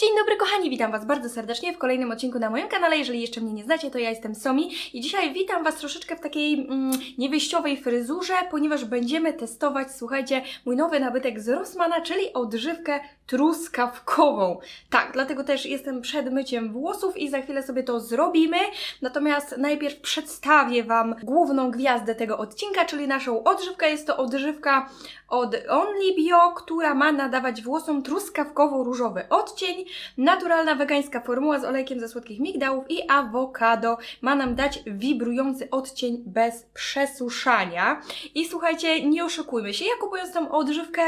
Dzień dobry kochani, witam Was bardzo serdecznie w kolejnym odcinku na moim kanale. Jeżeli jeszcze mnie nie znacie, to ja jestem Somi i dzisiaj witam Was troszeczkę w takiej mm, fryzurze, ponieważ będziemy testować, słuchajcie, mój nowy nabytek z Rossmana, czyli odżywkę truskawkową. Tak, dlatego też jestem przed myciem włosów i za chwilę sobie to zrobimy. Natomiast najpierw przedstawię Wam główną gwiazdę tego odcinka, czyli naszą odżywkę. Jest to odżywka od Only Bio, która ma nadawać włosom truskawkowo-różowy odcień. Naturalna wegańska formuła z olejkiem ze słodkich migdałów i awokado ma nam dać wibrujący odcień bez przesuszania. I słuchajcie, nie oszukujmy się, ja kupując tą odżywkę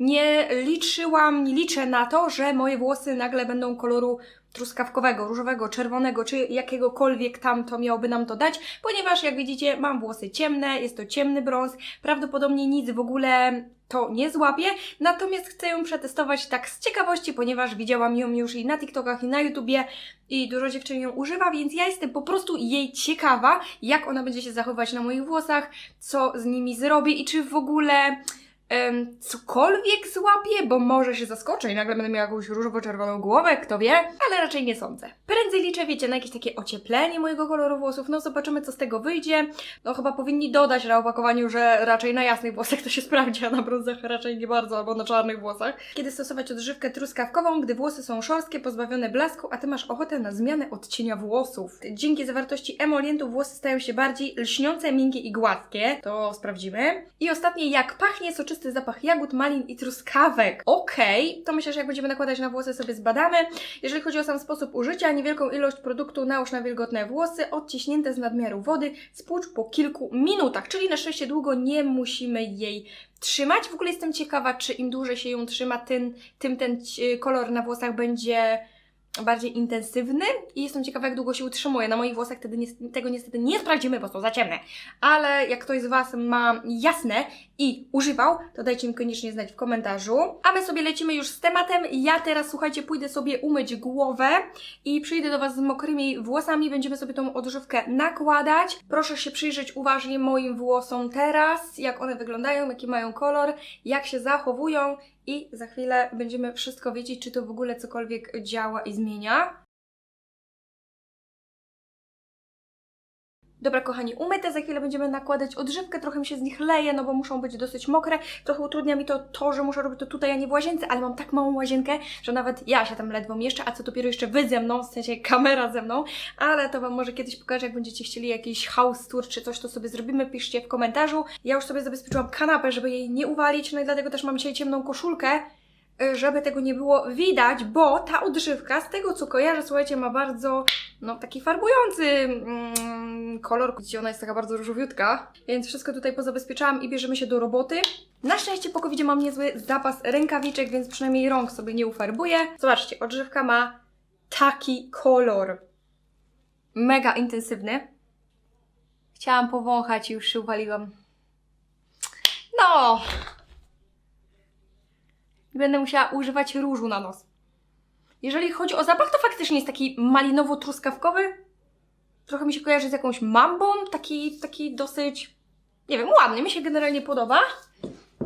nie liczyłam, nie liczę na to, że moje włosy nagle będą koloru truskawkowego, różowego, czerwonego, czy jakiegokolwiek tam to miałoby nam to dać, ponieważ jak widzicie mam włosy ciemne, jest to ciemny brąz, prawdopodobnie nic w ogóle to nie złapie, natomiast chcę ją przetestować tak z ciekawości, ponieważ widziałam ją już i na TikTokach i na YouTubie i dużo dziewczyn ją używa, więc ja jestem po prostu jej ciekawa, jak ona będzie się zachowywać na moich włosach, co z nimi zrobi i czy w ogóle em, cokolwiek złapie, bo może się zaskoczę i nagle będę miała jakąś różowo-czerwoną głowę, kto wie, ale raczej nie sądzę. Prędzej liczę, wiecie, na jakieś takie ocieplenie mojego koloru włosów, no zobaczymy co z tego wyjdzie. No chyba powinni dodać na opakowaniu, że raczej na jasnych włosach to się sprawdzi, a na brązach raczej nie bardzo, albo na czarnych włosach. Kiedy stosować odżywkę truskawkową, gdy włosy są szorstkie, pozbawione blasku, a Ty masz ochotę na zmianę odcienia włosów. Dzięki zawartości emolientu włosy stają się bardziej lśniące, miękkie i gładkie. To sprawdzimy. I ostatnie, jak pachnie soczysty zapach jagód, malin i truskawek. Okej, to myślę, że jak będziemy nakładać na włosy sobie zbadamy. Jeżeli chodzi o sam sposób użycia, niewielką ilość produktu nałóż na wilgotne włosy, odciśnięte z nadmiaru wody, spłucz po kilku minutach, czyli na szczęście długo nie musimy jej trzymać. W ogóle jestem ciekawa, czy im dłużej się ją trzyma, tym, tym ten e, kolor na włosach będzie bardziej intensywny i jestem ciekawa, jak długo się utrzymuje. Na moich włosach tego niestety nie sprawdzimy, bo są za ciemne. Ale jak ktoś z Was ma jasne i używał, to dajcie mi koniecznie znać w komentarzu. A my sobie lecimy już z tematem. Ja teraz, słuchajcie, pójdę sobie umyć głowę i przyjdę do Was z mokrymi włosami. Będziemy sobie tą odżywkę nakładać. Proszę się przyjrzeć uważnie moim włosom teraz, jak one wyglądają, jaki mają kolor, jak się zachowują i za chwilę będziemy wszystko wiedzieć, czy to w ogóle cokolwiek działa i zmienia. Dobra, kochani, umyte, za chwilę będziemy nakładać odżywkę, trochę mi się z nich leje, no bo muszą być dosyć mokre. Trochę utrudnia mi to to, że muszę robić to tutaj, a nie w łazience, ale mam tak małą łazienkę, że nawet ja się tam ledwo mieszczę, a co dopiero jeszcze Wy ze mną, w sensie kamera ze mną, ale to Wam może kiedyś pokażę, jak będziecie chcieli jakiś house tour czy coś, to sobie zrobimy, piszcie w komentarzu. Ja już sobie zabezpieczyłam kanapę, żeby jej nie uwalić, no i dlatego też mam dzisiaj ciemną koszulkę, żeby tego nie było widać, bo ta odżywka, z tego co kojarzę, słuchajcie, ma bardzo, no taki farbujący mm, kolor, gdzie ona jest taka bardzo różowiutka, więc wszystko tutaj pozabezpieczałam i bierzemy się do roboty. Na szczęście po covid mam niezły zapas rękawiczek, więc przynajmniej rąk sobie nie ufarbuję. Zobaczcie, odżywka ma taki kolor. Mega intensywny. Chciałam powąchać i już się uwaliłam. No, i będę musiała używać różu na nos. Jeżeli chodzi o zapach, to faktycznie jest taki malinowo-truskawkowy. Trochę mi się kojarzy z jakąś mambą, taki, taki dosyć, nie wiem, ładny, mi się generalnie podoba.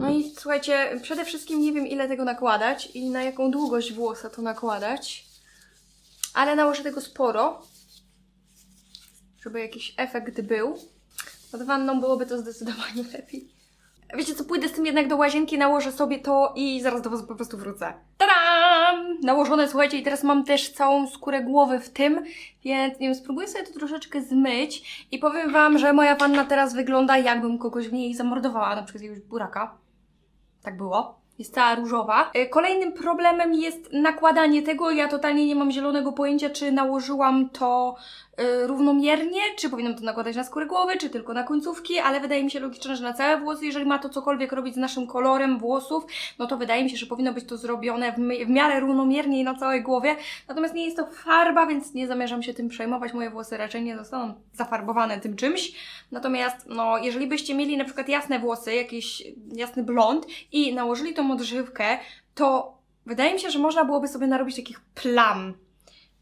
No i słuchajcie, przede wszystkim nie wiem ile tego nakładać i na jaką długość włosa to nakładać, ale nałożę tego sporo, żeby jakiś efekt był. Pod wanną byłoby to zdecydowanie lepiej. Wiecie co, pójdę z tym jednak do łazienki, nałożę sobie to i zaraz do Was po prostu wrócę. Tadam! Nałożone, słuchajcie, i teraz mam też całą skórę głowy w tym, więc nie wiem, spróbuję sobie to troszeczkę zmyć i powiem Wam, że moja wanna teraz wygląda jakbym kogoś w niej zamordowała, na przykład jakiegoś buraka. Tak było. Jest cała różowa. Y, Kolejnym problemem jest nakładanie tego. Ja totalnie nie mam zielonego pojęcia, czy nałożyłam to równomiernie, czy powinnam to nakładać na skórę głowy, czy tylko na końcówki, ale wydaje mi się logiczne, że na całe włosy, jeżeli ma to cokolwiek robić z naszym kolorem włosów, no to wydaje mi się, że powinno być to zrobione w, w miarę równomiernie i na całej głowie. Natomiast nie jest to farba, więc nie zamierzam się tym przejmować. Moje włosy raczej nie zostaną zafarbowane tym czymś. Natomiast, no, jeżeli byście mieli na przykład jasne włosy, jakiś jasny blond i nałożyli tą odżywkę, to wydaje mi się, że można byłoby sobie narobić takich plam.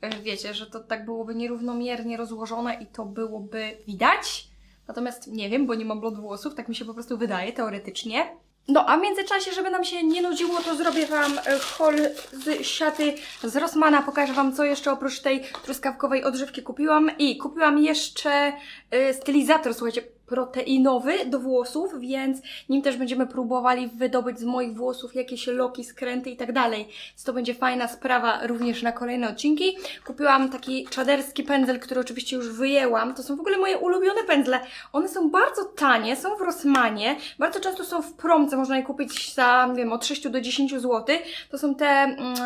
E, Wiecie, że to tak byłoby nierównomiernie rozłożone i to byłoby widać. Natomiast nie wiem, bo nie mam blond włosów, tak mi się po prostu wydaje teoretycznie. No, a w międzyczasie, żeby nam się nie nudziło, to zrobię Wam e, haul z siaty z Rossmana. Pokażę Wam, co jeszcze oprócz tej truskawkowej odżywki kupiłam. I kupiłam jeszcze e, stylizator, słuchajcie, proteinowy do włosów, więc nim też będziemy próbowali wydobyć z moich włosów jakieś loki, skręty i tak dalej. Więc to będzie fajna sprawa również na kolejne odcinki. Kupiłam taki czaderski pędzel, który oczywiście już wyjęłam. To są w ogóle moje ulubione pędzle. One są bardzo tanie, są w Rossmanie, bardzo często są w promce, można je kupić za, nie wiem, od 6 do 10 zł. To są te mm,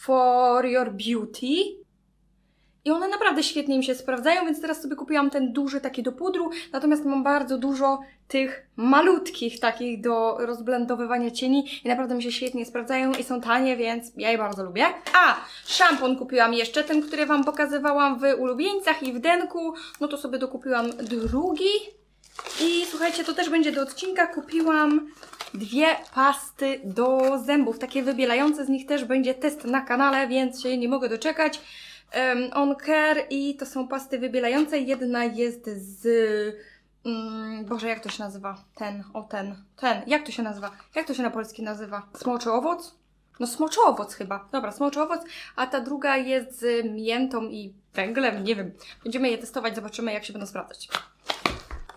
For Your Beauty. I one naprawdę świetnie mi się sprawdzają, więc teraz sobie kupiłam ten duży taki do pudru, natomiast mam bardzo dużo tych malutkich takich do rozblendowywania cieni i naprawdę mi się świetnie sprawdzają i są tanie, więc ja je bardzo lubię. A, szampon kupiłam jeszcze, ten, który Wam pokazywałam w ulubieńcach i w denku, no to sobie dokupiłam drugi. I słuchajcie, to też będzie do odcinka, kupiłam dwie pasty do zębów, takie wybielające, z nich też będzie test na kanale, więc się nie mogę doczekać. Um, On Care i to są pasty wybielające. Jedna jest z. Mm, Boże, jak to się nazywa? Ten, o ten, ten. Jak to się nazywa? Jak to się na polski nazywa? Smoczy owoc? No, smoczy owoc chyba. Dobra, smoczy owoc. A ta druga jest z miętą i węglem. Nie wiem. Będziemy je testować, zobaczymy, jak się będą sprawdzać.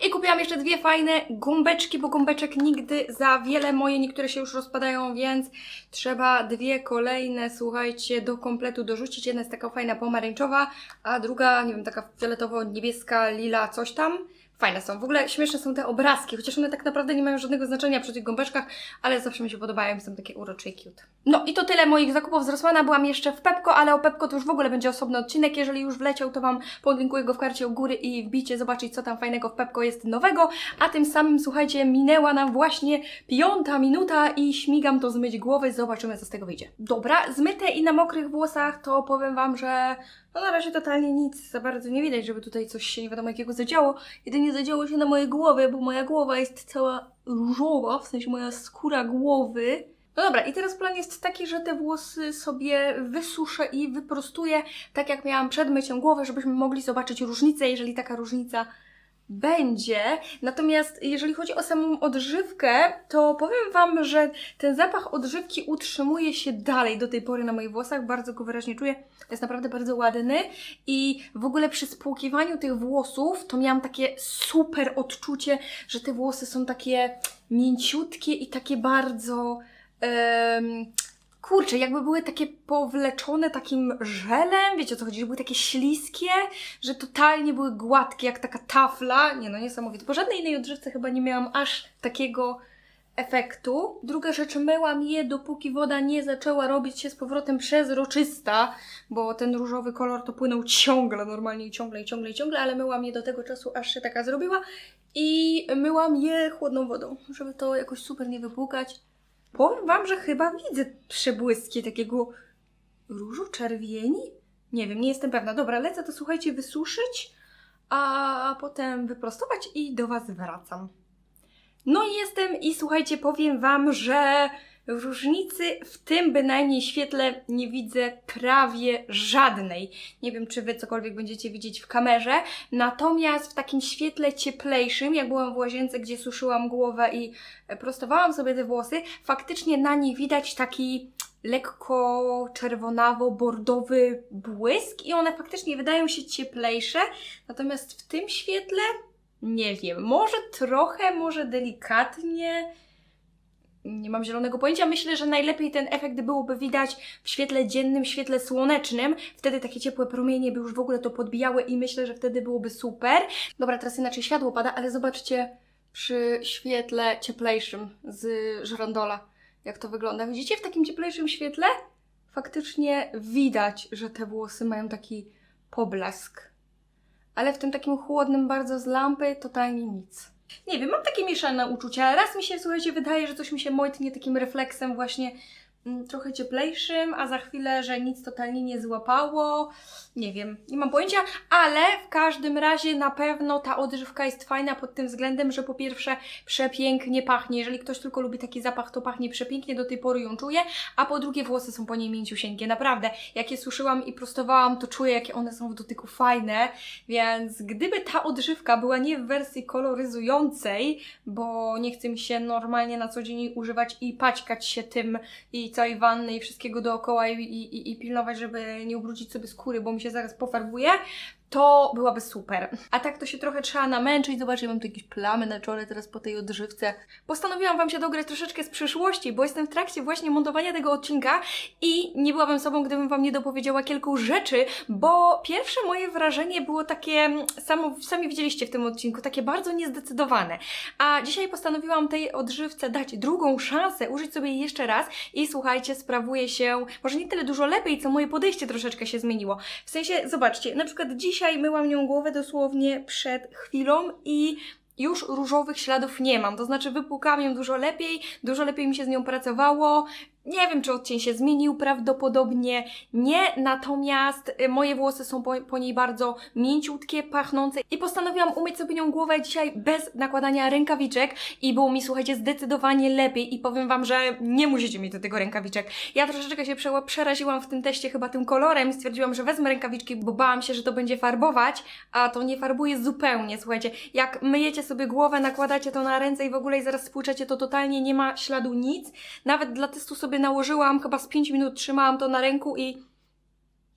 I kupiłam jeszcze dwie fajne gąbeczki, bo gąbeczek nigdy za wiele moje, niektóre się już rozpadają, więc trzeba dwie kolejne, słuchajcie, do kompletu dorzucić. Jedna jest taka fajna pomarańczowa, a druga, nie wiem, taka fioletowo-niebieska, lila, coś tam. Fajne są. W ogóle śmieszne są te obrazki, chociaż one tak naprawdę nie mają żadnego znaczenia przy tych gąbeczkach, ale zawsze mi się podobają, są takie urocze i cute. No i to tyle moich zakupów z Rossmana. Byłam jeszcze w Pepko, ale o Pepko to już w ogóle będzie osobny odcinek. Jeżeli już wleciał, to Wam podlinkuję go w karcie u góry i wbicie zobaczyć, co tam fajnego w Pepko jest nowego. A tym samym, słuchajcie, minęła nam właśnie piąta minuta i śmigam to zmyć głowy. Zobaczymy, co z tego wyjdzie. Dobra, zmyte i na mokrych włosach, to powiem Wam, że no na razie totalnie nic za bardzo nie widać, żeby tutaj coś się nie wiadomo jakiego zadziało. Jedynie zadziało się na mojej głowie, bo moja głowa jest cała różowa, w sensie moja skóra głowy. No dobra, i teraz plan jest taki, że te włosy sobie wysuszę i wyprostuję, tak jak miałam przed myciem głowy, żebyśmy mogli zobaczyć różnicę, jeżeli taka różnica będzie. Natomiast jeżeli chodzi o samą odżywkę, to powiem Wam, że ten zapach odżywki utrzymuje się dalej do tej pory na moich włosach. Bardzo go wyraźnie czuję. Jest naprawdę bardzo ładny. I w ogóle przy spłukiwaniu tych włosów to miałam takie super odczucie, że te włosy są takie mięciutkie i takie bardzo. em, Kurczę, jakby były takie powleczone takim żelem, wiecie o co chodzi, że były takie śliskie, że totalnie były gładkie, jak taka tafla. Nie no, niesamowite. Po żadnej innej odżywce chyba nie miałam aż takiego efektu. Druga rzecz, myłam je, dopóki woda nie zaczęła robić się z powrotem przezroczysta, bo ten różowy kolor to płynął ciągle, normalnie i ciągle, i ciągle, i ciągle, ale myłam je do tego czasu, aż się taka zrobiła i myłam je chłodną wodą, żeby to jakoś super nie wypłukać. Powiem Wam, że chyba widzę przebłyski takiego różu czerwieni? Nie wiem, nie jestem pewna. Dobra, lecę to słuchajcie wysuszyć, a potem wyprostować i do Was wracam. No i jestem i słuchajcie, powiem Wam, że różnicy w tym bynajmniej świetle nie widzę prawie żadnej. Nie wiem, czy Wy cokolwiek będziecie widzieć w kamerze, natomiast w takim świetle cieplejszym, jak byłam w łazience, gdzie suszyłam głowę i e, prostowałam sobie te włosy, faktycznie na niej widać taki lekko czerwonawo-bordowy błysk i one faktycznie wydają się cieplejsze, natomiast w tym świetle nie wiem, może trochę, może delikatnie. Nie mam zielonego pojęcia. Myślę, że najlepiej ten efekt byłoby widać w świetle dziennym, świetle słonecznym. Wtedy takie ciepłe promienie by już w ogóle to podbijały i myślę, że wtedy byłoby super. Dobra, teraz inaczej światło pada, ale zobaczcie przy świetle cieplejszym z żerondola, jak to wygląda. Widzicie w takim cieplejszym świetle? Faktycznie widać, że te włosy mają taki poblask ale w tym takim chłodnym bardzo z lampy totalnie nic. Nie wiem, mam takie mieszane uczucia. Raz mi się, słuchajcie, wydaje, że coś mi się mojtnie takim refleksem właśnie trochę cieplejszym, a za chwilę, że nic totalnie nie złapało. nie wiem, nie mam pojęcia, ale w każdym razie na pewno ta odżywka jest fajna pod tym względem, że po pierwsze przepięknie pachnie. Jeżeli ktoś tylko lubi taki zapach, to pachnie przepięknie, do tej pory ją czuję, a po drugie włosy są po niej mięciusieńkie. Naprawdę, jak je suszyłam i prostowałam, to czuję, jakie one są w dotyku fajne, więc gdyby ta odżywka była nie w wersji koloryzującej, bo nie chcę mi się normalnie na co dzień używać i paćkać się tym i całej wanny i wszystkiego dookoła i, i, i pilnować, żeby nie ubrudzić sobie skóry, bo mi się zaraz pofarbuje, to byłaby super. A tak to się trochę trzeba namęczyć. Zobaczcie, mam tu jakieś plamy na czole teraz po tej odżywce. Postanowiłam Wam się dograć troszeczkę z przyszłości, bo jestem w trakcie właśnie montowania tego odcinka i nie byłabym sobą, gdybym Wam nie dopowiedziała kilku rzeczy, bo pierwsze moje wrażenie było takie, mm, samo, sami widzieliście w tym odcinku, takie bardzo niezdecydowane. A dzisiaj postanowiłam tej odżywce dać drugą szansę, użyć sobie jej jeszcze raz i słuchajcie, sprawuje się może nie tyle dużo lepiej, co moje podejście troszeczkę się zmieniło. W sensie, zobaczcie, na przykład dzisiaj myłam nią głowę dosłownie przed chwilą i już różowych śladów nie mam. To znaczy wypłukałam ją dużo lepiej, dużo lepiej mi się z nią pracowało. Nie wiem, czy odcień się zmienił, prawdopodobnie nie, natomiast y, moje włosy są po, po niej bardzo mięciutkie, pachnące i postanowiłam umyć sobie nią głowę dzisiaj bez nakładania rękawiczek i było mi, słuchajcie, zdecydowanie lepiej i powiem Wam, że nie musicie mieć do tego rękawiczek. Ja troszeczkę się prze- przeraziłam w tym teście chyba tym kolorem i stwierdziłam, że wezmę rękawiczki, bo bałam się, że to będzie farbować, a to nie farbuje zupełnie, słuchajcie. Jak myjecie sobie głowę, nakładacie to na ręce i w ogóle i zaraz spłuczecie, to totalnie nie ma śladu nic. Nawet dla testu sobie nałożyłam, chyba z 5 minut trzymałam to na ręku i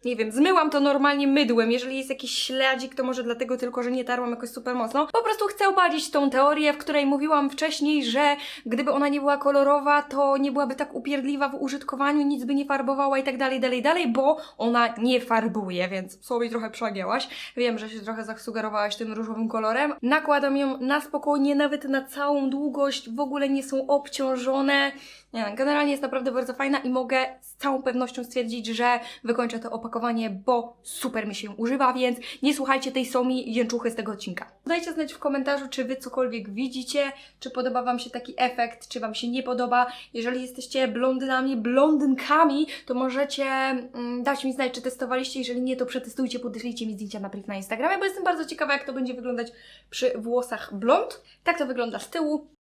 nie wiem, zmyłam to normalnie mydłem. Jeżeli jest jakiś śladzik, to może dlatego tylko, że nie tarłam jakoś super mocno. Po prostu chcę obalić tą teorię, w której mówiłam wcześniej, że gdyby ona nie była kolorowa, to nie byłaby tak upierdliwa w użytkowaniu, nic by nie farbowała i tak dalej, dalej, dalej, bo ona nie farbuje, więc sobie trochę przegięłaś. Wiem, że się trochę zasugerowałaś tym różowym kolorem. Nakładam ją na spokojnie, nawet na całą długość, w ogóle nie są obciążone. Nie, generalnie jest naprawdę bardzo fajna i mogę z całą pewnością stwierdzić, że wykończę to opakowanie, bo super mi się używa, więc nie słuchajcie tej somi jęczuchy z tego odcinka. Dajcie znać w komentarzu, czy Wy cokolwiek widzicie, czy podoba Wam się taki efekt, czy Wam się nie podoba. Jeżeli jesteście blondynami, blondynkami, to możecie mm, dać mi znać, czy testowaliście. Jeżeli nie, to przetestujcie, podeślijcie mi zdjęcia na priv na Instagramie, bo jestem bardzo ciekawa, jak to będzie wyglądać przy włosach blond. Tak to wygląda z tyłu.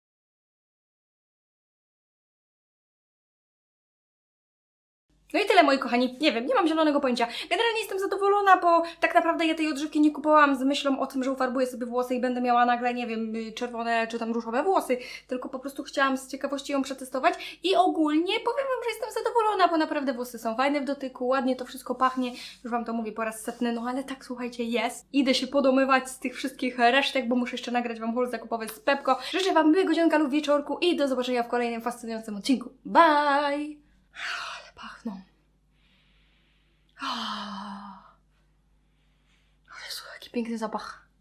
No i tyle, moi kochani. Nie wiem, nie mam zielonego pojęcia. Generalnie jestem zadowolona, bo tak naprawdę ja tej odżywki nie kupowałam z myślą o tym, że ufarbuję sobie włosy i będę miała nagle, nie wiem, y, czerwone czy tam różowe włosy, tylko po prostu chciałam z ciekawości ją przetestować i ogólnie powiem Wam, że jestem zadowolona, bo naprawdę włosy są fajne w dotyku, ładnie to wszystko pachnie. Już Wam to mówię po raz setny, no ale tak, słuchajcie, jest. Idę się podomywać z tych wszystkich resztek, bo muszę jeszcze nagrać Wam haul zakupowy z Pepko. Życzę Wam miłego dzionka lub wieczorku i do zobaczenia w kolejnym fascynującym odcinku. Bye! Pachną. O, Jezu, jaki piękny zapach.